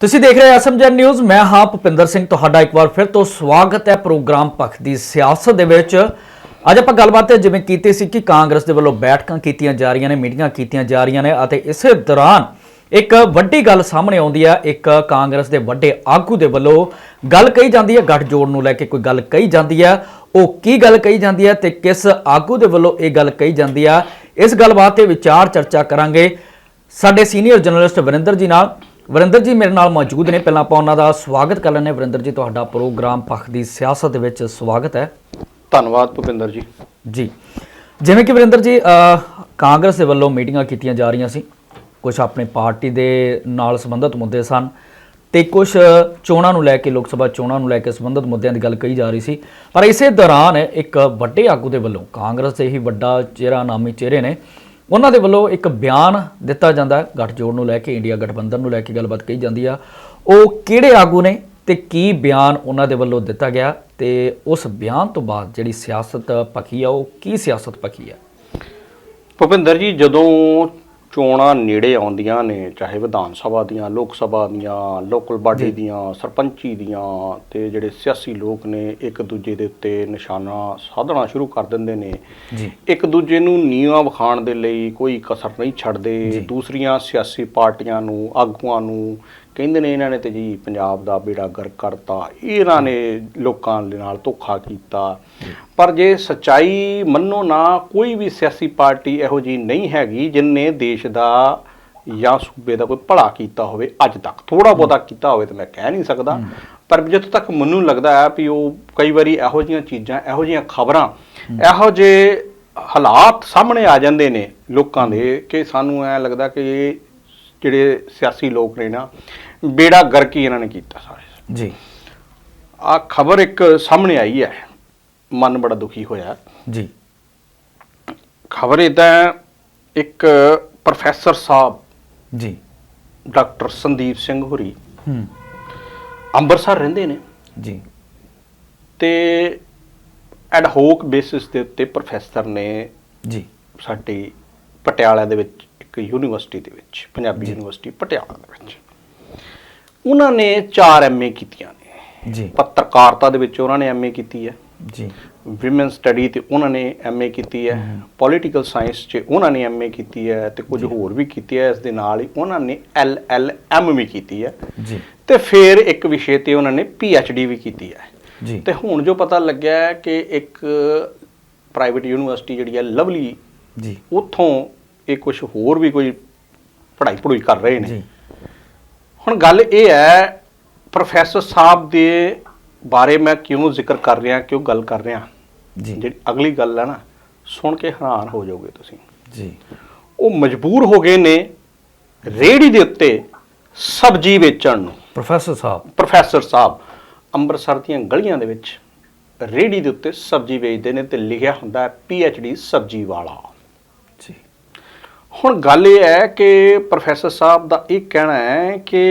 ਤੁਸੀਂ ਦੇਖ ਰਹੇ ਹੋ ਐਸਐਮਜਨ ਨਿਊਜ਼। ਮੈਂ ਹਾਂ ਭੁਪਿੰਦਰ ਸਿੰਘ, ਤੁਹਾਡਾ ਇੱਕ ਵਾਰ ਫਿਰ ਤੋਂ ਸਵਾਗਤ ਹੈ ਪ੍ਰੋਗਰਾਮ ਪੱਖ ਦੀ ਸਿਆਸਤ ਦੇ ਵਿੱਚ। ਅੱਜ ਆਪਾਂ ਗੱਲਬਾਤ ਜਿਵੇਂ ਕੀਤੀ ਸੀ ਕਿ ਕਾਂਗਰਸ ਦੇ ਵੱਲੋਂ ਬੈਠਕਾਂ ਕੀਤੀਆਂ ਜਾ ਰਹੀਆਂ ਨੇ, ਮੀਟਿੰਗਾਂ ਕੀਤੀਆਂ ਜਾ ਰਹੀਆਂ ਨੇ ਅਤੇ ਇਸੇ ਦੌਰਾਨ ਇੱਕ ਵੱਡੀ ਗੱਲ ਸਾਹਮਣੇ ਆਉਂਦੀ ਹੈ। ਇੱਕ ਕਾਂਗਰਸ ਦੇ ਵੱਡੇ ਆਗੂ ਦੇ ਵੱਲੋਂ ਗੱਲ ਕਹੀ ਜਾਂਦੀ ਹੈ ਗੱਠਜੋੜ ਨੂੰ ਲੈ ਕੇ ਕੋਈ ਗੱਲ ਕਹੀ ਜਾਂਦੀ ਹੈ। ਉਹ ਕੀ ਗੱਲ ਕਹੀ ਜਾਂਦੀ ਹੈ ਤੇ ਕਿਸ ਆਗੂ ਦੇ ਵੱਲੋਂ ਇਹ ਗੱਲ ਕਹੀ ਜਾਂਦੀ ਹੈ, ਇਸ ਗੱਲਬਾਤ ਤੇ ਵਿਚਾਰ ਚਰਚਾ ਕਰਾਂਗੇ। ਸਾਡੇ ਸੀਨੀਅਰ ਜਰਨਲਿਸਟ ਵਰਿੰਦਰ ਜੀ ਨਾਲ। ਵਰਿੰਦਰ ਜੀ ਮੇਰੇ ਨਾਲ ਮੌਜੂਦ ਨੇ। ਪਹਿਲਾਂ ਆਪਾਂ ਉਹਨਾਂ ਦਾ ਸਵਾਗਤ ਕਰ ਲੈਂਦੇ ਹਾਂ। ਵਰਿੰਦਰ ਜੀ ਤੁਹਾਡਾ ਪ੍ਰੋਗਰਾਮ ਪੱਖ ਦੀ ਸਿਆਸਤ ਵਿੱਚ ਸਵਾਗਤ ਹੈ। ਧੰਨਵਾਦ ਭੁਪਿੰਦਰ ਜੀ। ਜੀ। ਜਿਵੇਂ ਕਿ ਵਰਿੰਦਰ ਜੀ ਕਾਂਗਰਸ ਦੇ ਵੱਲੋਂ ਮੀਟਿੰਗਾਂ ਕੀਤੀਆਂ ਜਾ ਰਹੀਆਂ ਸੀ। ਕੁਝ ਆਪਣੇ ਪਾਰਟੀ ਦੇ ਨਾਲ ਸੰਬੰਧਿਤ ਮੁੱਦੇ ਸਨ ਤੇ ਕੁਝ ਚੋਣਾਂ ਨੂੰ ਲੈ ਕੇ ਲੋਕ ਸਭਾ ਚੋਣਾਂ ਨੂੰ ਲੈ ਕੇ ਸੰਬੰਧਿਤ ਮੁੱਦਿਆਂ ਦੀ ਗੱਲ ਕਹੀ ਜਾ ਰਹੀ ਸੀ। ਪਰ ਇਸੇ ਦੌਰਾਨ ਇੱਕ ਵੱਡੇ ਆਗੂ ਦੇ ਵੱਲੋਂ ਕਾਂਗਰਸ ਦੇ ਹੀ ਵੱਡਾ ਚਿਹਰਾ ਨਾਮੀ ਚਿਹਰੇ ਨੇ ਉਹਨਾਂ ਦੇ ਵੱਲੋਂ ਇੱਕ ਬਿਆਨ ਦਿੱਤਾ ਜਾਂਦਾ ਹੈ, ਗੱਠਜੋੜ ਨੂੰ ਲੈ ਕੇ, ਇੰਡੀਆ ਗਠਬੰਧਨ ਨੂੰ ਲੈ ਕੇ ਗੱਲਬਾਤ ਕਹੀ ਜਾਂਦੀ ਆ। ਉਹ ਕਿਹੜੇ ਆਗੂ ਨੇ ਤੇ ਕੀ ਬਿਆਨ ਉਹਨਾਂ ਦੇ ਵੱਲੋਂ ਦਿੱਤਾ ਗਿਆ ਤੇ ਉਸ ਬਿਆਨ ਤੋਂ ਬਾਅਦ ਜਿਹੜੀ ਸਿਆਸਤ ਪੱਖੀ ਆ, ਉਹ ਕੀ ਸਿਆਸਤ ਪੱਖੀ ਆ? ਭੁਪਿੰਦਰ ਜੀ, ਜਦੋਂ ਚੋਣਾਂ ਨੇੜੇ ਆਉਂਦੀਆਂ ਨੇ ਚਾਹੇ ਵਿਧਾਨ ਸਭਾ ਦੀਆਂ ਲੋਕ ਸਭਾ ਦੀਆਂ ਲੋਕਲ ਬਾਡੀ ਦੀਆਂ ਸਰਪੰਚੀ ਦੀਆਂ ਤੇ ਜਿਹੜੇ ਸਿਆਸੀ ਲੋਕ ਨੇ ਇੱਕ ਦੂਜੇ ਦੇ ਉੱਤੇ ਨਿਸ਼ਾਨਾ ਸਾਧਣਾ ਸ਼ੁਰੂ ਕਰ ਦਿੰਦੇ ਨੇ। ਜੀ। ਇੱਕ ਦੂਜੇ ਨੂੰ ਨੀਹਾਂ ਵਿਖਾਉਣ ਦੇ ਲਈ ਕੋਈ ਕਸਰ ਨਹੀਂ ਛੱਡਦੇ। ਦੂਸਰੀਆਂ ਸਿਆਸੀ ਪਾਰਟੀਆਂ ਨੂੰ ਆਗੂਆਂ ਨੂੰ ਕਹਿੰਦੇ ਨੇ ਇਹਨਾਂ ਨੇ ਤੇ ਜੀ ਪੰਜਾਬ ਦਾ ਬੇੜਾ ਗਰਕ ਕਰਤਾ ਇਹਨਾਂ ਨੇ ਲੋਕਾਂ ਦੇ ਨਾਲ ਧੋਖਾ ਕੀਤਾ। ਪਰ ਜੇ ਸਚਾਈ ਮੰਨੋ ਨਾ ਕੋਈ ਵੀ ਸਿਆਸੀ ਪਾਰਟੀ ਇਹੋ ਜੀ ਨਹੀਂ ਹੈਗੀ ਜਿਨਨੇ ਦੇਸ਼ ਦਾ ਜਾਂ ਸੂਬੇ ਦਾ ਕੋਈ ਭਲਾ ਕੀਤਾ ਹੋਵੇ ਅੱਜ ਤੱਕ। ਥੋੜਾ ਬਹੁਤਾ ਕੀਤਾ ਹੋਵੇ ਤਾਂ ਮੈਂ ਕਹਿ ਨਹੀਂ ਸਕਦਾ। ਪਰ ਜਿੱਥੋਂ ਤੱਕ ਮੈਨੂੰ ਲੱਗਦਾ ਹੈ ਵੀ ਉਹ ਕਈ ਵਾਰੀ ਇਹੋ ਜੀਆਂ ਚੀਜ਼ਾਂ ਇਹੋ ਜੀਆਂ ਖਬਰਾਂ ਇਹੋ ਜਿਹੇ ਹਾਲਾਤ ਸਾਹਮਣੇ ਆ ਜਾਂਦੇ ਨੇ ਲੋਕਾਂ ਦੇ ਕਿ ਸਾਨੂੰ ਐ ਲੱਗਦਾ ਕਿ ਇਹ ਜਿਹੜੇ ਸਿਆਸੀ ਲੋਕ ਨੇ ਨਾ ਬੇੜਾ ਗਰਕੀ ਇਹਨਾਂ ਨੇ ਕੀਤਾ ਸਾਰੇ। ਜੀ। ਆ ਖਬਰ ਇੱਕ ਸਾਹਮਣੇ ਆਈ ਹੈ ਮਨ ਬੜਾ ਦੁਖੀ ਹੋਇਆ। ਜੀ। ਖਬਰ ਇਦਾਂ ਇੱਕ ਪ੍ਰੋਫੈਸਰ ਸਾਹਿਬ ਜੀ। ਡਾਕਟਰ ਸੰਦੀਪ ਸਿੰਘ ਹੁਰੀ ਹੂੰ। ਅੰਮ੍ਰਿਤਸਰ ਰਹਿੰਦੇ ਨੇ। ਜੀ। ਤੇ ਐਡ ਹੋਕ ਬੇਸਿਸ ਦੇ ਉੱਤੇ ਪ੍ਰੋਫੈਸਰ ਨੇ ਜੀ। ਸਾਡੀ ਪਟਿਆਲਾ ਦੇ ਵਿੱਚ ਇੱਕ ਯੂਨੀਵਰਸਿਟੀ ਦੇ ਵਿੱਚ ਪੰਜਾਬੀ ਯੂਨੀਵਰਸਿਟੀ ਪਟਿਆਲਾ ਦੇ ਵਿੱਚ। ਉਹਨਾਂ ਨੇ 4 ਐਮਏ ਕੀਤੀਆਂ ਨੇ। ਜੀ। ਪੱਤਰਕਾਰਤਾ ਦੇ ਵਿੱਚ ਉਹਨਾਂ ਨੇ ਐਮਏ ਕੀਤੀ ਹੈ। ਜੀ। ਵਿਮਨ ਸਟੱਡੀ ਤੇ ਉਹਨਾਂ ਨੇ ਐਮਏ ਕੀਤੀ ਹੈ। ਪੋਲੀਟੀਕਲ ਸਾਇੰਸ 'ਚ ਉਹਨਾਂ ਨੇ ਐਮਏ ਕੀਤੀ ਹੈ ਤੇ ਕੁਝ ਹੋਰ ਵੀ ਕੀਤੀ ਹੈ। ਇਸ ਦੇ ਨਾਲ ਹੀ ਉਹਨਾਂ ਨੇ ਐਲਐਲਐਮ ਵੀ ਕੀਤੀ ਹੈ। ਜੀ। ਤੇ ਫਿਰ ਇੱਕ ਵਿਸ਼ੇ ਤੇ ਉਹਨਾਂ ਨੇ ਪੀਐਚਡੀ ਵੀ ਕੀਤੀ ਹੈ। ਜੀ। ਤੇ ਹੁਣ ਜੋ ਪਤਾ ਲੱਗਿਆ ਕਿ ਇੱਕ ਪ੍ਰਾਈਵੇਟ ਯੂਨੀਵਰਸਿਟੀ ਜਿਹੜੀ ਹੈ ਲਵਲੀ ਜੀ। ਉੱਥੋਂ ਇਹ ਕੁਝ ਹੋਰ ਵੀ ਕੋਈ ਪੜ੍ਹਾਈ ਪੜੂਈ ਕਰ ਰਹੇ ਨੇ। ਜੀ। ਹੁਣ ਗੱਲ ਇਹ ਹੈ ਪ੍ਰੋਫੈਸਰ ਸਾਹਿਬ ਦੇ ਬਾਰੇ ਮੈਂ ਕਿਉਂ ਜ਼ਿਕਰ ਕਰ ਰਿਹਾ ਕਿਉਂ ਗੱਲ ਕਰ ਰਿਹਾ? ਜੀ। ਜਿਹੜੀ ਅਗਲੀ ਗੱਲ ਹੈ ਨਾ ਸੁਣ ਕੇ ਹੈਰਾਨ ਹੋ ਜਾਓਗੇ ਤੁਸੀਂ। ਜੀ। ਉਹ ਮਜਬੂਰ ਹੋ ਗਏ ਨੇ ਰੇੜੀ ਦੇ ਉੱਤੇ ਸਬਜ਼ੀ ਵੇਚਣ ਨੂੰ। ਪ੍ਰੋਫੈਸਰ ਸਾਹਿਬ। ਪ੍ਰੋਫੈਸਰ ਸਾਹਿਬ ਅੰਮ੍ਰਿਤਸਰ ਦੀਆਂ ਗਲੀਆਂ ਦੇ ਵਿੱਚ ਰੇੜੀ ਦੇ ਉੱਤੇ ਸਬਜ਼ੀ ਵੇਚਦੇ ਨੇ ਤੇ ਲਿਖਿਆ ਹੁੰਦਾ ਹੈ ਡੀ ਸਬਜ਼ੀ ਵਾਲਾ। ਹੁਣ ਗੱਲ ਇਹ ਹੈ ਕਿ ਪ੍ਰੋਫੈਸਰ ਸਾਹਿਬ ਦਾ ਇਹ ਕਹਿਣਾ ਹੈ ਕਿ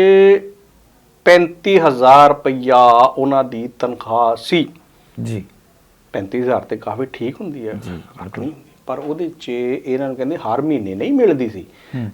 35000 ਰੁਪਇਆ ਉਹਨਾਂ ਦੀ ਤਨਖਾਹ ਸੀ। ਜੀ। 35000 ਤੇ ਕਾਫੀ ਠੀਕ ਹੁੰਦੀ ਹੈ। ਜੀ, ਘੱਟ ਨਹੀਂ ਪਰ ਉਹਦੇ 'ਚ ਇਹਨਾਂ ਨੂੰ ਕਹਿੰਦੇ ਹਰ ਮਹੀਨੇ ਨਹੀਂ ਮਿਲਦੀ ਸੀ।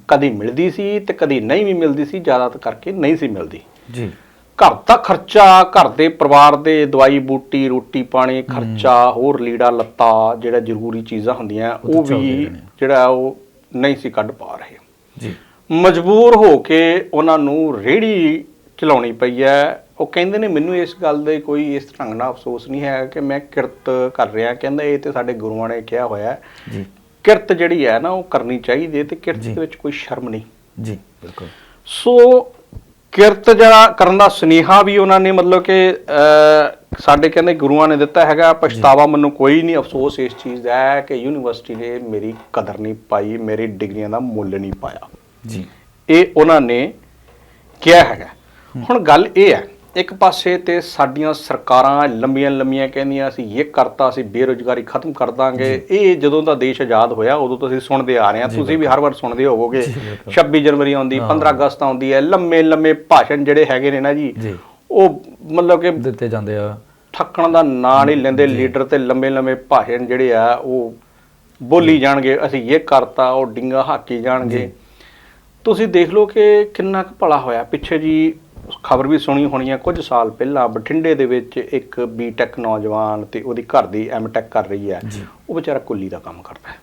ਕਦੀ ਮਿਲਦੀ ਸੀ ਤੇ ਕਦੀ ਨਹੀਂ ਵੀ ਮਿਲਦੀ ਸੀ ਜ਼ਿਆਦਾਤਰ ਕਰਕੇ ਨਹੀਂ ਸੀ ਮਿਲਦੀ। ਜੀ। ਘਰ ਦਾ ਖਰਚਾ ਘਰ ਦੇ ਪਰਿਵਾਰ ਦੇ ਦਵਾਈ ਬੂਟੀ ਰੋਟੀ ਪਾਣੀ ਖਰਚਾ ਹੋਰ ਲੀੜਾ ਲੱਤਾ ਜਿਹੜਾ ਜ਼ਰੂਰੀ ਚੀਜ਼ਾਂ ਹੁੰਦੀਆਂ ਉਹ ਵੀ। ਜਿਹੜਾ ਉਹ ਨਹੀਂ ਸੀ ਕੱਢ ਪਾ ਰਹੇ। ਜੀ। ਮਜਬੂਰ ਹੋ ਕੇ ਉਹਨਾਂ ਨੂੰ ਰੇੜੀ ਚਲਾਉਣੀ ਪਈ ਹੈ। ਉਹ ਕਹਿੰਦੇ ਨੇ ਮੈਨੂੰ ਇਸ ਗੱਲ ਦੇ ਕੋਈ ਇਸ ਢੰਗ ਨਾਲ ਅਫਸੋਸ ਨਹੀਂ ਹੈ ਕਿ ਮੈਂ ਕਿਰਤ ਕਰ ਰਿਹਾ। ਕਹਿੰਦਾ ਇਹ ਤੇ ਸਾਡੇ ਗੁਰੂਆਂ ਨੇ ਕਿਹਾ ਹੋਇਆ ਹੈ। ਜੀ। ਕਿਰਤ ਜਿਹੜੀ ਹੈ ਨਾ ਉਹ ਕਰਨੀ ਚਾਹੀਦੀ ਹੈ ਤੇ ਕਿਰਤ। ਦੇ ਵਿੱਚ ਕੋਈ ਸ਼ਰਮ ਨਹੀਂ। ਜੀ ਬਿਲਕੁਲ। ਸੋ ਕਿਰਤ ਜਿਹੜਾ ਕਰਨ ਦਾ ਸੁਨੇਹਾ ਵੀ ਉਹਨਾਂ ਨੇ ਮਤਲਬ ਕਿ ਸਾਡੇ ਕਹਿੰਦੇ ਗੁਰੂਆਂ ਨੇ ਦਿੱਤਾ ਹੈਗਾ ਪਛਤਾਵਾ ਮੈਨੂੰ ਕੋਈ ਨਹੀਂ ਅਫਸੋਸ ਇਸ ਚੀਜ਼ ਦਾ ਹੈ ਕਿ ਯੂਨੀਵਰਸਿਟੀ ਨੇ ਮੇਰੀ ਕਦਰ ਨਹੀਂ ਪਾਈ ਮੇਰੀ ਡਿਗਰੀਆਂ ਦਾ ਮੁੱਲ ਨਹੀਂ ਪਾਇਆ। ਜੀ। ਇਹ ਉਹਨਾਂ ਨੇ ਕਿਹਾ ਹੈਗਾ। ਹੁਣ ਗੱਲ ਇਹ ਹੈ ਇੱਕ ਪਾਸੇ ਤੇ ਸਾਡੀਆਂ ਸਰਕਾਰਾਂ ਲੰਬੀਆਂ ਲੰਬੀਆਂ ਕਹਿੰਦੀਆਂ ਅਸੀਂ ਇਹ ਕਰਤਾ ਅਸੀਂ ਬੇਰੁਜ਼ਗਾਰੀ ਖਤਮ ਕਰ ਦਾਂਗੇ। ਇਹ ਜਦੋਂ ਦਾ ਦੇਸ਼ ਆਜ਼ਾਦ ਹੋਇਆ ਉਦੋਂ ਤੋਂ ਅਸੀਂ ਸੁਣਦੇ ਆ ਰਹੇ ਹਾਂ। ਤੁਸੀਂ ਵੀ ਹਰ ਵਾਰ ਸੁਣਦੇ ਹੋਵੋਗੇ। ਜੀ, ਬਿਲਕੁਲ। 26 ਜਨਵਰੀ ਆਉਂਦੀ 15 ਅਗਸਤ ਆਉਂਦੀ ਹੈ ਲੰਮੇ ਲੰਮੇ ਭਾਸ਼ਣ ਜਿਹੜੇ ਹੈਗੇ ਨੇ ਨਾ ਜੀ ਜੀ। ਉਹ ਮਤਲਬ ਕਿ ਦਿੱਤੇ ਜਾਂਦੇ ਆ। ਥੱਕਣ ਦਾ ਨਾਂ ਨਹੀਂ ਲੈਂਦੇ। ਲੀਡਰ ਤੇ ਲੰਮੇ ਲੰਮੇ ਭਾਸ਼ਣ ਜਿਹੜੇ ਆ ਉਹ ਬੋਲੀ ਜਾਣਗੇ ਅਸੀਂ ਇਹ ਕਰਤਾ ਉਹ ਡਿੰਗਾ ਹਾਕੀ ਜਾਣਗੇ। ਤੁਸੀਂ ਦੇਖ ਲਓ ਕਿ ਕਿੰਨਾ ਕੁ ਭਲਾ ਹੋਇਆ। ਪਿੱਛੇ ਜੀ ਖਬਰ ਵੀ ਸੁਣੀ ਹੋਣੀ ਹੈ ਕੁਝ ਸਾਲ ਪਹਿਲਾਂ ਬਠਿੰਡੇ ਦੇ ਵਿੱਚ ਇੱਕ ਬੀਟੈਕ ਨੌਜਵਾਨ ਤੇ ਉਹਦੀ ਘਰ ਦੀ ਐਮਟੈਕ ਕਰ ਰਹੀ ਹੈ। ਉਹ ਵਿਚਾਰਾ ਕੁੱਲੀ ਦਾ ਕੰਮ ਕਰਦਾ ਹੈ।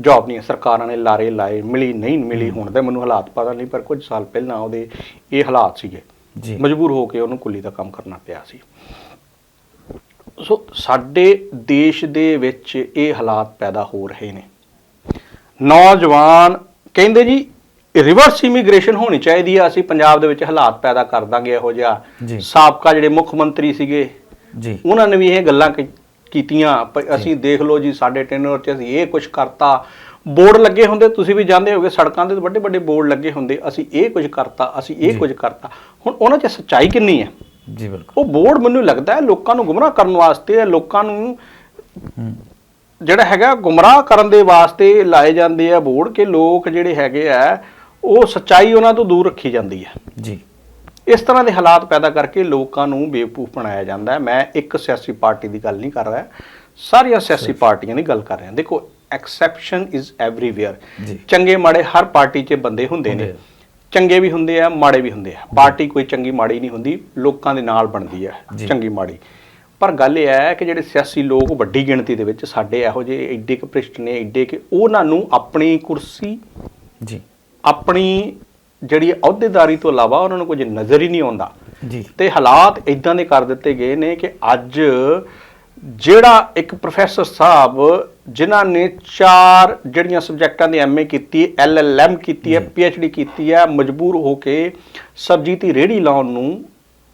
ਜੌਬ ਨਹੀਂ ਸਰਕਾਰਾਂ ਨੇ ਲਾਰੇ ਲਾਏ ਮਿਲੀ ਨਹੀਂ ਮਿਲੀ ਹੁਣ ਤਾਂ ਮੈਨੂੰ ਹਾਲਾਤ ਪਤਾ ਨਹੀਂ ਪਰ ਕੁਝ ਸਾਲ ਪਹਿਲਾਂ ਉਹਦੇ ਇਹ ਹਾਲਾਤ ਸੀਗੇ। ਜੀ। ਮਜਬੂਰ ਹੋ ਕੇ ਉਹਨੂੰ ਕੁੱਲੀ ਦਾ ਕੰਮ ਕਰਨਾ ਪਿਆ ਸੀ। ਸੋ ਸਾਡੇ ਦੇਸ਼ ਦੇ ਵਿੱਚ ਇਹ ਹਾਲਾਤ ਪੈਦਾ ਹੋ ਰਹੇ ਨੇ। ਨੌਜਵਾਨ ਕਹਿੰਦੇ ਜੀ ਰਿਵਰਸ ਇਮੀਗ੍ਰੇਸ਼ਨ ਹੋਣੀ ਚਾਹੀਦੀ ਆ ਅਸੀਂ ਪੰਜਾਬ ਦੇ ਵਿੱਚ ਹਾਲਾਤ ਪੈਦਾ ਕਰ ਦਾਂਗੇ ਇਹੋ ਜਿਹਾ। ਜੀ। ਸਾਬਕਾ ਜਿਹੜੇ ਮੁੱਖ ਮੰਤਰੀ ਸੀਗੇ ਜੀ। ਉਹਨਾਂ ਨੇ ਵੀ ਇਹ ਗੱਲਾਂ ਕੀ- ਕੀਤੀਆਂ। ਪ- ਅਸੀਂ ਦੇਖ ਲਓ ਜੀ ਸਾਡੇ ਟੈਨਰ 'ਚ ਅਸੀਂ ਇਹ ਕੁਝ ਕਰਤਾ। ਬੋਰਡ ਲੱਗੇ ਹੁੰਦੇ ਤੁਸੀਂ ਵੀ ਜਾਣਦੇ ਹੋਗੇ ਸੜਕਾਂ ਤੇ ਵੱਡੇ ਵੱਡੇ ਬੋਰਡ ਲੱਗੇ ਹੁੰਦੇ। ਅਸੀਂ ਇਹ ਕੁਝ ਕਰਤਾ ਅਸੀਂ ਇਹ ਕੁਝ ਕਰਤਾ। ਹੁਣ ਉਹਨਾਂ 'ਚ ਸੱਚਾਈ ਕਿੰਨੀ ਹੈ ਜੀ ਬਿਲਕੁਲ। ਉਹ ਬੋਰਡ ਮੈਨੂੰ ਲੱਗਦਾ ਹੈ ਲੋਕਾਂ ਨੂੰ ਗੁੰਮਰਾਹ ਕਰਨ ਵਾਸਤੇ ਹੈ ਲੋਕਾਂ ਨੂੰ ਹੂੰ। ਜਿਹੜਾ ਹੈਗਾ ਗੁੰਮਰਾਹ ਕਰਨ ਦੇ ਵਾਸਤੇ ਲਾਏ ਜਾਂਦੇ ਆ ਬੋਰਡ ਕਿ ਲੋਕ ਜਿਹੜੇ ਹੈਗੇ ਆ ਉਹ ਸੱਚਾਈ ਉਹਨਾਂ ਤੋਂ ਦੂਰ ਰੱਖੀ ਜਾਂਦੀ ਹੈ। ਜੀ। ਇਸ ਤਰ੍ਹਾਂ ਦੇ ਹਾਲਾਤ ਪੈਦਾ ਕਰਕੇ ਲੋਕਾਂ ਨੂੰ ਬੇਵਕੂਫ ਬਣਾਇਆ ਜਾਂਦਾ ਹੈ। ਮੈਂ ਇੱਕ ਸਿਆਸੀ ਪਾਰਟੀ ਦੀ ਗੱਲ ਨਹੀਂ ਕਰ ਰਿਹਾ। ਸਾਰੀਆਂ ਸਿਆਸੀ ਪਾਰਟੀਆਂ ਦੀ ਗੱਲ ਕਰ ਰਿਹਾ। ਦੇਖੋ ਐਕਸੈਪਸ਼ਨ ਇਜ਼ ਐਵਰੀਵੇਅਰ। ਚੰਗੇ ਮਾੜੇ ਹਰ ਪਾਰਟੀ 'ਚ ਬੰਦੇ ਹੁੰਦੇ ਨੇ। ਚੰਗੇ ਵੀ ਹੁੰਦੇ ਆ ਮਾੜੇ ਵੀ ਹੁੰਦੇ ਆ। ਪਾਰਟੀ ਕੋਈ ਚੰਗੀ ਮਾੜੀ ਨਹੀਂ ਹੁੰਦੀ। ਲੋਕਾਂ ਦੇ ਨਾਲ ਬਣਦੀ ਹੈ। ਚੰਗੀ ਮਾੜੀ। ਪਰ ਗੱਲ ਇਹ ਹੈ ਕਿ ਜਿਹੜੇ ਸਿਆਸੀ ਲੋਕ ਵੱਡੀ ਗਿਣਤੀ ਦੇ ਵਿੱਚ ਸਾਡੇ ਇਹੋ ਜਿਹੇ ਐਡੇ ਕੁ ਭ੍ਰਿਸ਼ਟ ਨੇ ਐਡੇ ਕਿ ਉਹਨਾਂ ਨੂੰ ਆਪਣੀ ਕੁਰਸੀ ਜੀ। ਆਪਣੀ ਜਿਹੜੀ ਅਹੁਦੇਦਾਰੀ ਤੋਂ ਇਲਾਵਾ ਉਹਨਾਂ ਨੂੰ ਕੁਝ ਨਜ਼ਰ ਹੀ ਨਹੀਂ ਆਉਂਦਾ। ਜੀ। ਤੇ ਹਾਲਾਤ ਇਦਾਂ ਦੇ ਕਰ ਦਿੱਤੇ ਗਏ ਨੇ ਕਿ ਅੱਜ ਜਿਹੜਾ ਇੱਕ ਪ੍ਰੋਫੈਸਰ ਸਾਹਿਬ ਜਿਨ੍ਹਾਂ ਨੇ ਚਾਰ ਜਿਹੜੀਆਂ ਸਬਜੈਕਟਾਂ ਦੀ ਐਮਏ ਕੀਤੀ ਐਲਐਲਐਮ ਕੀਤੀ ਹੈ ਪੀਐਚਡੀ ਕੀਤੀ ਹੈ ਮਜਬੂਰ ਹੋ ਕੇ ਸਬਜ਼ੀ ਦੀ ਰੇਹੜੀ ਲਾਉਣ ਨੂੰ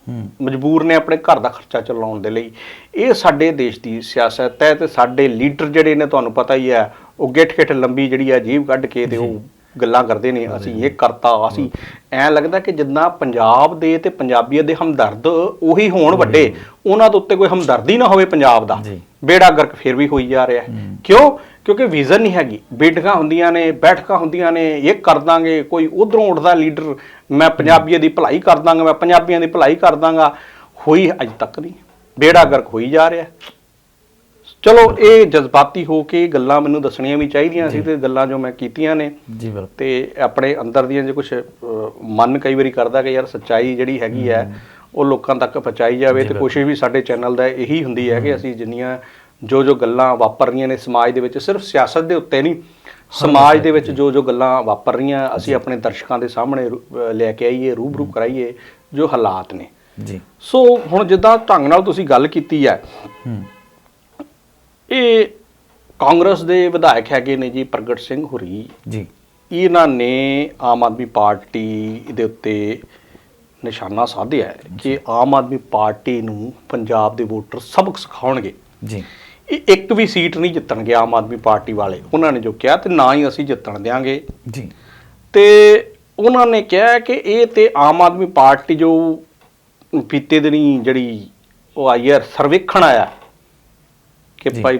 ਹੂੰ। ਮਜਬੂਰ ਨੇ ਆਪਣੇ ਘਰ ਦਾ ਖਰਚਾ ਚਲਾਉਣ ਦੇ ਲਈ। ਇਹ ਸਾਡੇ ਦੇਸ਼ ਦੀ ਸਿਆਸਤ ਹੈ ਤੇ ਸਾਡੇ ਲੀਡਰ ਜਿਹੜੇ ਨੇ ਤੁਹਾਨੂੰ ਪਤਾ ਹੀ ਹੈ ਉਹ ਗਿੱਠ ਗਿੱਠ ਲੰਬੀ ਜਿਹੜੀ ਹੈ ਜੀਭ ਕੱਢ ਕੇ ਤੇ ਉਹ ਗੱਲਾਂ ਕਰਦੇ ਨੇ ਅਸੀਂ ਇਹ ਕਰਤਾ ਅਸੀਂ ਐਂ ਲੱਗਦਾ ਕਿ ਜਿੱਦਾਂ ਪੰਜਾਬ ਦੇ ਤੇ ਪੰਜਾਬੀਅਤ ਦੇ ਹਮਦਰਦ ਉਹੀ ਹੋਣ ਵੱਡੇ ਉਹਨਾਂ ਦੇ ਉੱਤੇ ਕੋਈ ਹਮਦਰਦੀ ਨਾ ਹੋਵੇ ਪੰਜਾਬ ਦਾ। ਬੇੜਾ ਗਰਕ ਫਿਰ ਵੀ ਹੋਈ ਜਾ ਰਿਹਾ ਹੈ। ਕਿਉਂ? ਕਿਉਂਕਿ ਵਿਜ਼ਨ ਨਹੀਂ ਹੈਗੀ। ਬੈਠਕਾਂ ਹੁੰਦੀਆਂ ਨੇ ਬੈਠਕਾਂ ਹੁੰਦੀਆਂ ਨੇ ਇਹ ਕਰ ਦਾਂਗੇ ਕੋਈ ਉਧਰੋਂ ਉੱਠਦਾ ਲੀਡਰ ਮੈਂ ਪੰਜਾਬੀਆਂ ਦੀ ਭਲਾਈ ਕਰ ਦਾਂਗਾ ਮੈਂ ਪੰਜਾਬੀਆਂ ਦੀ ਭਲਾਈ ਕਰ ਦਾਂਗਾ ਹੋਈ ਅਜ ਤੱਕ ਨਹੀਂ। ਬੇੜਾ ਗਰਕ ਹੋਈ ਜਾ ਰਿਹਾ ਚਲੋ ਇਹ ਜਜ਼ਬਾਤੀ ਹੋ ਕੇ ਗੱਲਾਂ ਮੈਨੂੰ ਦੱਸਣੀਆਂ ਵੀ ਚਾਹੀਦੀਆਂ ਸੀ ਤੇ ਗੱਲਾਂ ਜੋ ਮੈਂ ਕੀਤੀਆਂ ਨੇ। ਜੀ ਬਿਲਕੁਲ। ਤੇ ਆਪਣੇ ਅੰਦਰ ਦੀਆਂ ਜੇ ਕੁਝ ਮਨ ਕਈ ਵਾਰੀ ਕਰਦਾ ਕਿ ਯਾਰ ਸੱਚਾਈ ਜਿਹੜੀ ਹੈਗੀ ਹੈ ਉਹ ਲੋਕਾਂ ਤੱਕ ਪਹੁੰਚਾਈ ਜਾਵੇ ਤੇ ਕੋਸ਼ਿਸ਼ ਵੀ ਸਾਡੇ ਚੈਨਲ ਦਾ ਇਹੀ ਹੁੰਦੀ ਹੈ ਕਿ ਅਸੀਂ ਜਿੰਨੀਆਂ ਜੋ ਜੋ ਗੱਲਾਂ ਵਾਪਰ ਰਹੀਆਂ ਨੇ ਸਮਾਜ ਦੇ ਵਿੱਚ ਸਿਰਫ ਸਿਆਸਤ ਦੇ ਉੱਤੇ ਨਹੀਂ ਸਮਾਜ ਦੇ ਵਿੱਚ ਜੋ ਜੋ ਗੱਲਾਂ ਵਾਪਰ ਰਹੀਆਂ ਅਸੀਂ ਆਪਣੇ ਦਰਸ਼ਕਾਂ ਦੇ ਸਾਹਮਣੇ ਲੈ ਕੇ ਆਈਏ ਰੂਬਰੂ ਕਰਾਈਏ ਜੋ ਹਾਲਾਤ ਨੇ। ਜੀ। ਸੋ ਹੁਣ ਜਿੱਦਾਂ ਢੰਗ ਨਾਲ ਤੁਸੀਂ ਗੱਲ ਕੀਤੀ ਹੈ ਹੂੰ। ਇਹ ਕਾਂਗਰਸ ਦੇ ਵਿਧਾਇਕ ਹੈਗੇ ਨੇ ਜੀ ਪ੍ਰਗਟ ਸਿੰਘ ਹੁਰੀ। ਜੀ। ਇਹਨਾਂ ਨੇ ਆਮ ਆਦਮੀ ਪਾਰਟੀ ਦੇ ਉੱਤੇ ਨਿਸ਼ਾਨਾ ਸਾਧਿਆ ਹੈ ਕਿ ਆਮ ਆਦਮੀ ਪਾਰਟੀ ਨੂੰ ਪੰਜਾਬ ਦੇ ਵੋਟਰ ਸਬਕ ਸਿਖਾਉਣਗੇ। ਜੀ। ਇਹ ਇੱਕ ਵੀ ਸੀਟ ਨਹੀਂ ਜਿੱਤਣਗੇ ਆਮ ਆਦਮੀ ਪਾਰਟੀ ਵਾਲੇ। ਉਹਨਾਂ ਨੇ ਜੋ ਕਿਹਾ ਤੇ ਨਾ ਹੀ ਅਸੀਂ ਜਿੱਤਣ ਦਿਆਂਗੇ। ਜੀ। ਤੇ ਉਹਨਾਂ ਨੇ ਕਿਹਾ ਕਿ ਇਹ ਤੇ ਆਮ ਆਦਮੀ ਪਾਰਟੀ ਜੋ ਬੀਤੇ ਦਿਨੀ ਜਿਹੜੀ ਉਹ ਆਈ ਹੈ ਸਰਵੇਖਣ ਆਇਆ ਕਿ। ਭਾਈ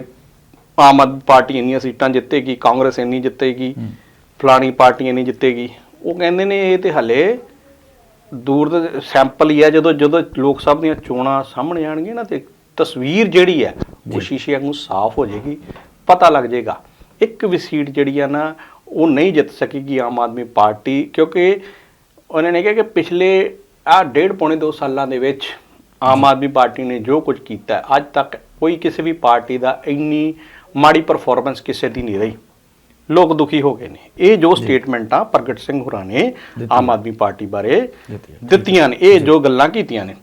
ਆਮ ਆਦਮੀ ਪਾਰਟੀ ਇੰਨੀਆਂ ਸੀਟਾਂ ਜਿੱਤੇਗੀ ਕਾਂਗਰਸ ਇੰਨੀ ਜਿੱਤੇਗੀ। ਫਲਾਣੀ ਪਾਰਟੀ ਇੰਨੀ ਜਿੱਤੇਗੀ ਉਹ ਕਹਿੰਦੇ ਨੇ ਇਹ ਤੇ ਹਲੇ ਦੂਰ ਦਾ ਸੈਂਪਲ ਹੀ ਹੈ ਜਦੋਂ ਜਦੋਂ ਲੋਕ ਸਭਾ ਦੀਆਂ ਚੋਣਾਂ ਸਾਹਮਣੇ ਆਣਗੀਆਂ ਨਾ ਤੇ ਤਸਵੀਰ ਜਿਹੜੀ ਹੈ ਉਹ ਸ਼ੀਸ਼ੇ ਵਾਂਗੂ ਸਾਫ਼ ਹੋ ਜਾਏਗੀ ਪਤਾ ਲੱਗ ਜਾਏਗਾ ਇੱਕ ਵੀ ਸੀਟ ਜਿਹੜੀ ਆ ਨਾ ਉਹ ਨਹੀਂ ਜਿੱਤ ਸਕੇਗੀ ਆਮ ਆਦਮੀ ਪਾਰਟੀ ਕਿਉਂਕਿ ਉਹਨਾਂ ਨੇ ਕਿਹਾ ਕਿ ਪਿਛਲੇ ਆ ਡੇਢ ਪੌਣੇ 2 ਸਾਲਾਂ ਦੇ ਵਿੱਚ ਆਮ ਆਦਮੀ ਪਾਰਟੀ ਨੇ ਜੋ ਕੁਝ ਕੀਤਾ ਹੈ, ਅੱਜ ਤੱਕ ਕੋਈ ਕਿਸੇ ਵੀ ਪਾਰਟੀ ਦਾ ਇੰਨੀ ਮਾੜੀ ਪਰਫਾਰਮੈਂਸ ਕਿਸੇ ਦੀ ਨਹੀਂ ਰਹੀ। ਲੋਕ ਦੁਖੀ ਹੋ ਗਏ ਨੇ। ਇਹ ਜੋ ਸਟੇਟਮੈਂਟਾਂ ਪ੍ਰਗਟ ਸਿੰਘ ਹੁਰਾਂ ਨੇ ਆਮ ਆਦਮੀ ਪਾਰਟੀ ਬਾਰੇ ਦਿੱਤੀਆਂ। ਨੇ। ਇਹ ਜੋ। ਗੱਲਾਂ ਕੀਤੀਆਂ ਨੇ।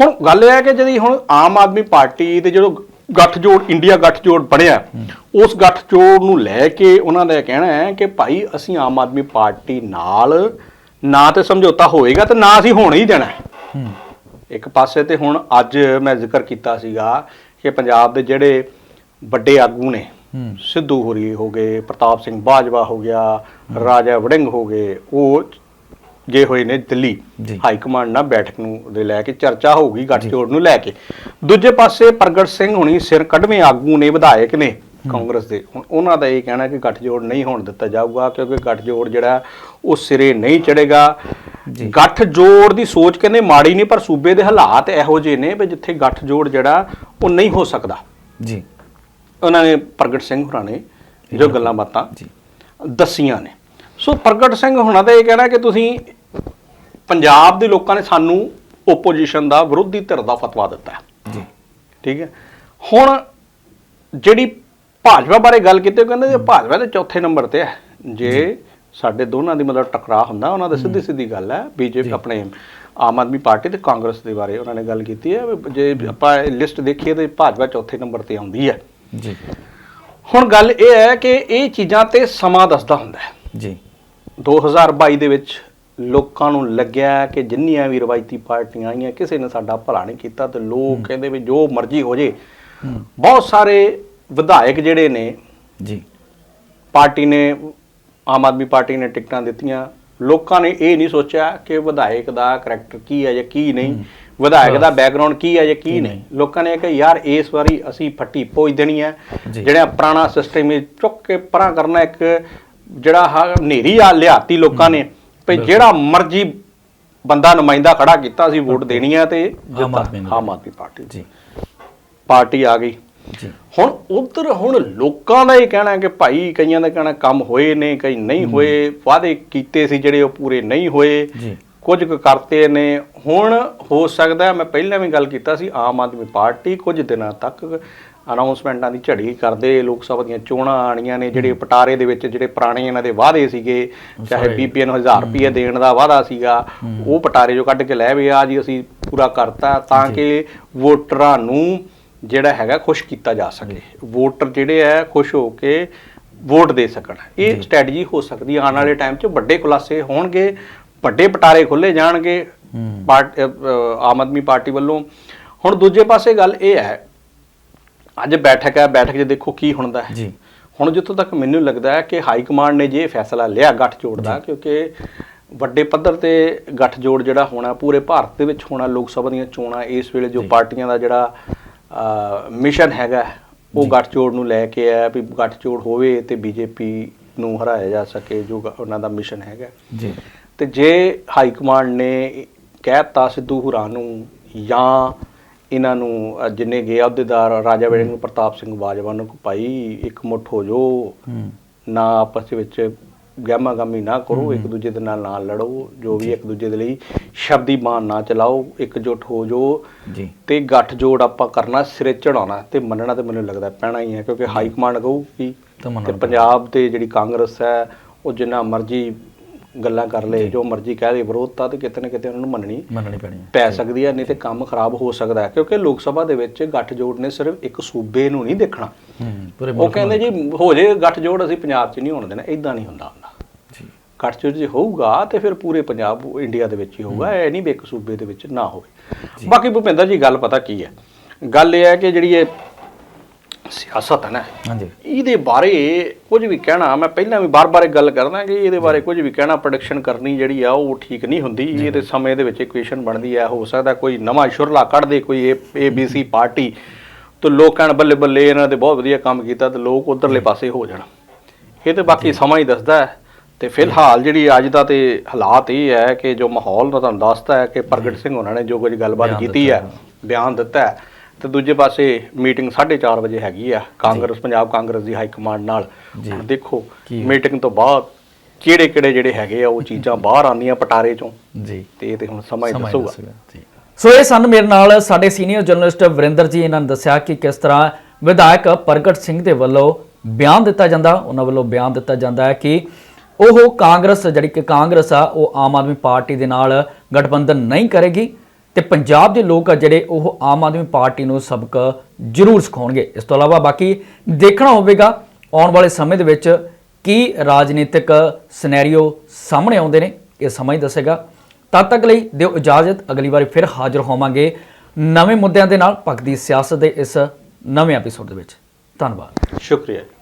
ਹੁਣ ਗੱਲ ਇਹ ਹੈ ਕਿ ਜਿਹੜੀ ਹੁਣ ਆਮ ਆਦਮੀ ਪਾਰਟੀ ਦੇ ਜਦੋਂ ਗੱਠਜੋੜ ਇੰਡੀਆ ਗੱਠਜੋੜ ਬਣਿਆ ਉਸ ਗੱਠਜੋੜ ਨੂੰ ਲੈ ਕੇ ਉਹਨਾਂ ਦਾ ਕਹਿਣਾ ਹੈ ਕਿ ਭਾਈ ਅਸੀਂ ਆਮ ਆਦਮੀ ਪਾਰਟੀ ਨਾਲ ਨਾ ਤੇ ਸਮਝੌਤਾ ਹੋਏਗਾ ਤੇ ਨਾ ਅਸੀਂ ਹੋਣ ਹੀ ਦੇਣਾ। ਇੱਕ ਪਾਸੇ ਤੇ ਹੁਣ ਅੱਜ ਮੈਂ ਜ਼ਿਕਰ ਕੀਤਾ ਸੀਗਾ ਕਿ ਪੰਜਾਬ ਦੇ ਜਿਹੜੇ ਵੱਡੇ ਆਗੂ ਨੇ ਸਿੱਧੂ ਹੋਰੀ ਹੋ ਗਏ ਪ੍ਰਤਾਪ ਸਿੰਘ ਬਾਜਵਾ ਹੋ ਗਿਆ ਰਾਜਾ ਵੜਿੰਗ ਹੋ ਗਏ ਉਹ ਗਏ ਹੋਏ ਨੇ ਦਿੱਲੀ ਜੀ। ਹਾਈ ਕਮਾਂਡ ਨਾਲ ਬੈਠਕ ਨੂੰ ਦੇ ਲੈ ਕੇ ਚਰਚਾ ਹੋਊਗੀ ਗੱਠਜੋੜ ਨੂੰ ਲੈ ਕੇ। ਦੂਜੇ ਪਾਸੇ ਪ੍ਰਗਟ ਸਿੰਘ ਹੁਣੀ ਸਿਰ ਕੱਢਵੇਂ ਆਗੂ ਨੇ ਵਿਧਾਇਕ ਨੇ ਕਾਂਗਰਸ ਦੇ। ਹੁਣ ਉਹਨਾਂ ਦਾ ਇਹ ਕਹਿਣਾ ਕਿ ਗੱਠਜੋੜ ਨਹੀਂ ਹੋਣ ਦਿੱਤਾ ਜਾਊਗਾ ਕਿਉਂਕਿ ਗੱਠਜੋੜ ਜਿਹੜਾ ਉਹ ਸਿਰੇ ਨਹੀਂ ਚੜੇਗਾ ਜੀ। ਗੱਠਜੋੜ ਦੀ ਸੋਚ ਕਹਿੰਦੇ ਮਾੜੀ ਨਹੀਂ ਪਰ ਸੂਬੇ ਦੇ ਹਾਲਾਤ ਇਹੋ ਜਿਹੇ ਨੇ ਵੀ ਜਿੱਥੇ ਗੱਠਜੋੜ ਜਿਹੜਾ ਉਹ ਨਹੀਂ ਹੋ ਸਕਦਾ। ਜੀ। ਉਹਨਾਂ ਨੇ ਪ੍ਰਗਟ ਸਿੰਘ ਹੋਰਾਂ ਨੇ ਜੋ। ਗੱਲਾਂ ਬਾਤਾਂ ਜੀ। ਦੱਸੀਆਂ ਨੇ। ਸੋ ਪ੍ਰਗਟ ਸਿੰਘ ਹੋਣਾ ਦਾ ਇਹ ਕਹਿਣਾ ਕਿ ਤੁਸੀਂ ਪੰਜਾਬ ਦੇ ਲੋਕਾਂ ਨੇ ਸਾਨੂੰ ਓਪੋਜੀਸ਼ਨ ਦਾ ਵਿਰੋਧੀ ਧਿਰ ਦਾ ਫਤਵਾ ਦਿੱਤਾ। ਜੀ। ਠੀਕ ਹੈ। ਹੁਣ ਜਿਹੜੀ ਭਾਜਪਾ ਬਾਰੇ ਗੱਲ ਕੀਤੀ ਉਹ ਕਹਿੰਦੇ ਜੇ ਭਾਜਪਾ ਦੇ ਚੌਥੇ ਨੰਬਰ ਤੇ ਹੈ। ਜੇ ਸਾਡੇ ਦੋਨਾਂ ਦੀ ਮਤਲਬ ਟਕਰਾਅ ਹੁੰਦਾ ਉਹਨਾਂ ਦਾ ਸਿੱਧੀ ਸਿੱਧੀ ਗੱਲ ਹੈ ਬੀਜੇਪੀ ਆਪਣੇ ਆਮ ਆਦਮੀ ਪਾਰਟੀ ਤੇ ਕਾਂਗਰਸ ਦੇ ਬਾਰੇ ਉਹਨਾਂ ਨੇ ਗੱਲ ਕੀਤੀ ਹੈ ਜੇ ਆਪਾਂ ਲਿਸਟ ਦੇਖੀਏ ਤੇ ਭਾਜਪਾ ਚੌਥੇ ਨੰਬਰ ਤੇ ਆਉਂਦੀ ਹੈ। ਜੀ। ਹੁਣ ਗੱਲ ਇਹ ਹੈ ਕਿ ਇਹ ਚੀਜ਼ਾਂ ਤੇ ਸਮਾਂ ਦੱਸਦਾ ਹੁੰਦਾ ਹੈ। ਜੀ। 2022 ਦੇ ਵਿੱਚ ਲੋਕਾਂ ਨੂੰ ਲੱਗਿਆ ਕਿ ਜਿੰਨੀਆਂ ਵੀ ਰਵਾਇਤੀ ਪਾਰਟੀਆਂ ਆਈਆਂ ਕਿਸੇ ਨੇ ਸਾਡਾ ਭਲਾ ਨਹੀਂ ਕੀਤਾ ਤੇ ਲੋਕ ਕਹਿੰਦੇ ਵੀ ਜੋ ਮਰਜ਼ੀ ਹੋ ਜੇ। ਬਹੁਤ ਸਾਰੇ ਵਿਧਾਇਕ ਜਿਹੜੇ ਨੇ ਜੀ। ਪਾਰਟੀ ਨੇ ਆਮ ਆਦਮੀ ਪਾਰਟੀ ਨੇ ਟਿਕਟਾਂ ਦਿੱਤੀਆਂ। ਲੋਕਾਂ ਨੇ ਇਹ ਨਹੀਂ ਸੋਚਿਆ ਕਿ ਵਿਧਾਇਕ ਦਾ ਕਰੈਕਟਰ ਕੀ ਹੈ ਜਾਂ ਕੀ ਨਹੀਂ। ਵਿਧਾਇਕ ਦਾ ਬੈਕਗ੍ਰਾਉਂਡ ਕੀ ਹੈ ਜਾਂ ਕੀ ਨਹੀਂ। ਲੋਕਾਂ ਨੇ ਕਿਹਾ ਯਾਰ ਇਸ ਵਾਰੀ ਅਸੀਂ ਫੱਟੀ ਪੋਜ ਦੇਣੀ ਹੈ। ਜਿਹੜਾ ਪੁਰਾਣਾ ਸਿਸਟਮ ਇਹ ਚੁੱਕ ਕੇ ਪਰਾਂ ਕਰਨਾ ਇੱਕ ਜਿਹੜਾ ਹਨੇਰੀ ਆ ਲਿਆਤੀ ਲੋਕਾਂ ਨੇ ਭਈ ਜਿਹੜਾ ਮਰਜ਼ੀ ਬੰਦਾ ਨੁਮਾਇੰਦਾ ਖੜਾ ਕੀਤਾ ਅਸੀਂ ਵੋਟ ਦੇਣੀ ਹੈ ਤੇ ਆਮ। ਆਦਮੀ ਪਾਰਟੀ ਜੀ। ਪਾਰਟੀ ਆ ਗਈ। ਹੁਣ ਉਧਰ ਹੁਣ ਲੋਕਾਂ ਦਾ ਇਹ ਕਹਿਣਾ ਹੈ ਕਿ ਭਾਈ ਕਈਆਂ ਦਾ ਕਹਿਣਾ ਕੰਮ ਹੋਏ ਨੇ ਕਈ ਨਹੀਂ ਹੋਏ ਵਾਅਦੇ ਕੀਤੇ ਸੀ ਜਿਹੜੇ ਉਹ ਪੂਰੇ ਨਹੀਂ ਹੋਏ ਜੀ। ਕੁਝ ਕੁ ਕਰਤੇ ਨੇ। ਹੁਣ ਹੋ ਸਕਦਾ ਮੈਂ ਪਹਿਲਾਂ ਵੀ ਗੱਲ ਕੀਤਾ ਸੀ ਆਮ ਆਦਮੀ ਪਾਰਟੀ ਕੁਝ ਦਿਨਾਂ ਤੱਕ ਅਨਾਉਂਸਮੈਂਟਾਂ ਦੀ ਝੜੀ ਕਰਦੇ ਲੋਕ ਸਭਾ ਦੀਆਂ ਚੋਣਾਂ ਆਣੀਆਂ ਨੇ ਜਿਹੜੇ ਪਟਾਰੇ ਦੇ ਵਿੱਚ ਜਿਹੜੇ ਪੁਰਾਣੇ ਇਹਨਾਂ ਦੇ ਵਾਅਦੇ ਸੀਗੇ ਚਾਹੇ। ਬੀਪੀਐਨ ਨੂੰ 1000 ਰੁਪਏ ਦੇਣ ਦਾ ਵਾਅਦਾ ਸੀਗਾ ਉਹ ਪਟਾਰੇ ਚੋਂ ਕੱਢ ਕੇ ਲੈ ਵੀ ਆ ਜੀ ਅਸੀਂ ਪੂਰਾ ਕਰਤਾ ਤਾਂ ਕਿ ਵੋਟਰਾਂ ਨੂੰ ਜਿਹੜਾ ਹੈਗਾ ਖੁਸ਼ ਕੀਤਾ ਜਾ ਸਕੇ। ਵੋਟਰ ਜਿਹੜੇ ਆ ਖੁਸ਼ ਹੋ ਕੇ ਵੋਟ ਦੇ ਸਕਣ। ਇਹ ਸਟ੍ਰੈਟਜੀ ਹੋ ਸਕਦੀ ਹੈ ਆਉਣ ਵਾਲੇ ਟਾਈਮ 'ਚ ਵੱਡੇ ਖੁਲਾਸੇ ਹੋਣਗੇ ਵੱਡੇ ਪਟਾਰੇ ਖੁੱਲੇ ਜਾਣਗੇ ਹੂੰ। ਆਮ ਆਦਮੀ ਪਾਰਟੀ ਵੱਲੋਂ। ਹੁਣ ਦੂਜੇ ਪਾਸੇ ਗੱਲ ਇਹ ਹੈ ਅੱਜ ਬੈਠਕ ਹੈ ਬੈਠਕ 'ਚ ਦੇਖੋ ਕੀ ਹੁੰਦਾ ਹੈ। ਜੀ। ਹੁਣ ਜਿੱਥੋਂ ਤੱਕ ਮੈਨੂੰ ਲੱਗਦਾ ਹੈ ਕਿ ਹਾਈ ਕਮਾਂਡ ਨੇ ਜੇ ਫੈਸਲਾ ਲਿਆ ਗੱਠਜੋੜ ਦਾ ਕਿਉਂਕਿ ਵੱਡੇ ਪੱਧਰ ਤੇ ਗੱਠਜੋੜ ਜਿਹੜਾ ਹੋਣਾ ਪੂਰੇ ਭਾਰਤ ਦੇ ਵਿੱਚ ਹੋਣਾ ਲੋਕ ਸਭਾ ਦੀਆਂ ਚੋਣਾਂ ਇਸ ਵੇਲੇ ਜੋ। ਪਾਰਟੀਆਂ ਦਾ ਜਿਹੜਾ ਮਿਸ਼ਨ ਹੈਗਾ ਉਹ ਗੱਠਜੋੜ ਨੂੰ ਲੈ ਕੇ ਹੈ ਵੀ ਗੱਠਜੋੜ ਹੋਵੇ ਤੇ ਬੀਜੇਪੀ ਨੂੰ ਹਰਾਇਆ ਜਾ ਸਕੇ ਜੋ ਉਹਨਾਂ ਦਾ ਮਿਸ਼ਨ ਹੈਗਾ ਜੀ। ਤੇ ਜੇ ਹਾਈ ਕਮਾਂਡ ਨੇ ਕਹਿਤਾ ਸਿੱਧੂ ਹੁਰਾਂ ਨੂੰ ਜਾਂ ਇਹਨਾਂ ਨੂੰ ਜਿੰਨੇ ਗਏ ਅਹੁਦੇਦਾਰ ਰਾਜਾ ਵੜਿੰਗ ਨੂੰ ਪ੍ਰਤਾਪ ਸਿੰਘ ਬਾਜਵਾ ਨੂੰ ਭਾਈ ਇੱਕ ਮੁੱਠ ਹੋ ਜੋ ਨਾ ਆਪਸ ਵਿੱਚ ਗਹਿਮਾ ਗਾਮੀ ਨਾ ਕਰੋ ਇੱਕ ਦੂਜੇ ਦੇ ਨਾਲ ਨਾ ਲੜੋ ਜੋ ਵੀ ਇੱਕ ਦੂਜੇ ਦੇ ਲਈ ਸ਼ਬਦੀ ਬਾਣ ਨਾ ਚਲਾਓ ਇਕਜੁੱਟ ਹੋ ਜੋ ਜੀ। ਤੇ ਗੱਠ ਜੋੜ ਆਪਾਂ ਕਰਨਾ ਸਿਰੇ ਚੜਾਉਣਾ ਤੇ ਮੰਨਣਾ ਤੇ ਮੈਨੂੰ ਲੱਗਦਾ ਪੈਣਾ ਹੀ ਹੈ ਕਿਉਂਕਿ ਹਾਈ ਕਮਾਂਡ ਕਹੂਗੀ ਤਾਂ ਪੰਜਾਬ ਤੇ ਜਿਹੜੀ ਕਾਂਗਰਸ ਹੈ ਉਹ ਜਿੰਨਾ ਮਰਜ਼ੀ ਗੱਲਾਂ ਕਰ ਲੇ ਜੋ। ਮਰਜ਼ੀ ਕਹਿ ਦੇ ਵਿਰੋਧਤਾ ਤੇ ਕਿਤੇ ਨਾ ਕਿਤੇ ਉਹਨਾਂ ਨੂੰ ਮੰਨਣੀ ਮੰਨਣੀ ਪੈਣੀ ਹੈ। ਪੈ ਸਕਦੀ ਹੈ ਨਹੀਂ ਤੇ ਕੰਮ ਖਰਾਬ ਹੋ ਸਕਦਾ ਹੈ ਕਿਉਂਕਿ ਲੋਕ ਸਭਾ ਦੇ ਵਿੱਚ ਗੱਠ ਜੋੜ ਨੇ ਸਿਰਫ ਇੱਕ ਸੂਬੇ ਨੂੰ ਨਹੀਂ ਦੇਖਣਾ। ਉਹ ਕਹਿੰਦੇ ਜੀ ਹੋ ਜੇ ਗੱਠ ਜੋੜ ਅਸੀਂ ਪੰਜਾਬ 'ਚ ਨਹੀਂ ਹੋਣ ਦੇਣਾ ਇਦਾਂ ਨਹੀਂ ਹੁੰਦਾ। ਹੁੰਦਾ ਜੀ ਹੋਊਗਾ ਤੇ ਫਿਰ ਪੂਰੇ ਪੰਜਾਬ ਇੰਡੀਆ ਦੇ ਵਿੱਚ ਹੀ ਹੋਊਗਾ ਇਹ ਨਹੀਂ ਵੀ ਇੱਕ ਸੂਬੇ ਦੇ ਵਿੱਚ ਨਾ ਹੋਵੇ। ਬਾਕੀ ਭੁਪਿੰਦਰ ਜੀ ਗੱਲ ਪਤਾ ਕੀ ਹੈ? ਗੱਲ ਇਹ ਹੈ ਕਿ ਜਿਹੜੀ ਇਹ ਸਿਆਸਤ ਹੈ ਨਾ ਹਾਂਜੀ। ਇਹਦੇ ਬਾਰੇ ਕੁਝ ਵੀ ਕਹਿਣਾ ਮੈਂ ਪਹਿਲਾਂ ਵੀ ਬਾਰ-ਬਾਰ ਇੱਕ ਗੱਲ ਕਰਦਾ ਕਿ ਇਹਦੇ ਬਾਰੇ ਕੁਝ ਵੀ ਕਹਿਣਾ ਪ੍ਰੋਡਕਸ਼ਨ ਕਰਨੀ ਜਿਹੜੀ ਆ ਉਹ ਠੀਕ ਨਹੀਂ ਹੁੰਦੀ। ਇਹਦੇ ਸਮੇਂ ਦੇ ਵਿੱਚ ਇਕੁਏਸ਼ਨ ਬਣਦੀ ਆ ਹੋ ਸਕਦਾ ਕੋਈ ਨਵਾਂ ਸ਼ੁਰਲਾ ਕੱਢ ਦੇ ਕੋਈ ਏਬੀਸੀ ਪਾਰਟੀ ਤੇ ਲੋਕ ਕਹਿਣ ਬੱਲੇ ਬੱਲੇ ਇਹਨਾਂ ਦੇ ਬਹੁਤ ਵਧੀਆ ਕੰਮ ਕੀਤਾ ਤੇ ਲੋਕ ਉਧਰਲੇ ਪਾਸੇ ਹੋ ਜਾਣ। ਇਹ ਤੇ ਬਾਕੀ ਸਮਾਂ ਹੀ ਦੱਸਦਾ ਹੈ। ਤੇ ਫਿਲਹਾਲ ਜਿਹੜੀ ਅੱਜ ਦਾ ਤੇ ਹਾਲਾਤ ਇਹ ਹੈ ਕਿ ਜੋ ਮਾਹੌਲ ਮੈਂ ਤੁਹਾਨੂੰ ਦੱਸਦਾ ਹੈ ਕਿ ਪ੍ਰਗਟ ਸਿੰਘ ਉਹਨਾਂ ਨੇ ਜੋ ਕੁਝ ਗੱਲਬਾਤ ਕੀਤੀ ਹੈ ਬਿਆਨ ਦਿੱਤਾ ਹੈ। ਤੇ ਦੂਜੇ ਪਾਸੇ ਮੀਟਿੰਗ 4:30 ਵਜੇ ਹੈਗੀ ਆ ਕਾਂਗਰਸ ਪੰਜਾਬ ਕਾਂਗਰਸ ਦੀ ਹਾਈ ਕਮਾਂਡ ਨਾਲ। ਹੁਣ ਦੇਖੋ ਮੀਟਿੰਗ ਤੋਂ ਬਾਅਦ ਕਿਹੜੇ ਕਿਹੜੇ ਜਿਹੜੇ ਹੈਗੇ ਆ ਉਹ ਚੀਜ਼ਾਂ ਬਾਹਰ ਆਉਂਦੀਆਂ ਪਟਾਰੇ ਚੋਂ। ਜੀ। ਤੇ ਇਹ ਤੇ ਹੁਣ ਸਮਾਂ ਹੀ ਦੱਸੇਗਾ, ਜੀ। ਸੋ ਇਹ ਸਨ ਮੇਰੇ ਨਾਲ ਸਾਡੇ ਸੀਨੀਅਰ ਜਰਨਲਿਸਟ ਵਰਿੰਦਰ ਜੀ ਇਹਨਾਂ ਨੇ ਦੱਸਿਆ ਕਿ ਕਿਸ ਤਰ੍ਹਾਂ ਵਿਧਾਇਕ ਪ੍ਰਗਟ ਸਿੰਘ ਦੇ ਵੱਲੋਂ ਬਿਆਨ ਦਿੱਤਾ ਜਾਂਦਾ ਉਹਨਾਂ ਵੱਲੋਂ ਬਿਆਨ ਦਿੱਤਾ ਜਾਂਦਾ ਹੈ ਕਿ ਉਹ ਕਾਂਗਰਸ, ਜਿਹੜੀ ਕਿ ਕਾਂਗਰਸ ਆ, ਉਹ ਆਮ ਆਦਮੀ ਪਾਰਟੀ ਦੇ ਨਾਲ ਗਠਬੰਧਨ ਨਹੀਂ ਕਰੇਗੀ ਤੇ ਪੰਜਾਬ ਦੇ ਲੋਕ ਆ ਜਿਹੜੇ, ਉਹ ਆਮ ਆਦਮੀ ਪਾਰਟੀ ਨੂੰ ਸਬਕ ਜ਼ਰੂਰ ਸਿਖਾਉਣਗੇ। ਇਸ ਤੋਂ ਇਲਾਵਾ ਬਾਕੀ ਦੇਖਣਾ ਹੋਵੇਗਾ ਆਉਣ ਵਾਲੇ ਸਮੇਂ ਦੇ ਵਿੱਚ ਕੀ ਰਾਜਨੀਤਿਕ ਸਿਨੈਰੀਓ ਸਾਹਮਣੇ ਆਉਂਦੇ ਨੇ, ਇਹ ਸਮਾਂ ਹੀ ਦੱਸੇਗਾ। ਤਦ ਤੱਕ ਲਈ ਦਿਓ ਇਜਾਜ਼ਤ। ਅਗਲੀ ਵਾਰ ਫਿਰ ਹਾਜ਼ਰ ਹੋਵਾਂਗੇ ਨਵੇਂ ਮੁੱਦਿਆਂ ਦੇ ਨਾਲ ਭਗਤੀ ਸਿਆਸਤ ਦੇ ਇਸ ਨਵੇਂ ਐਪੀਸੋਡ ਦੇ ਵਿੱਚ। ਧੰਨਵਾਦ। ਸ਼ੁਕਰੀਆ। ਜੀ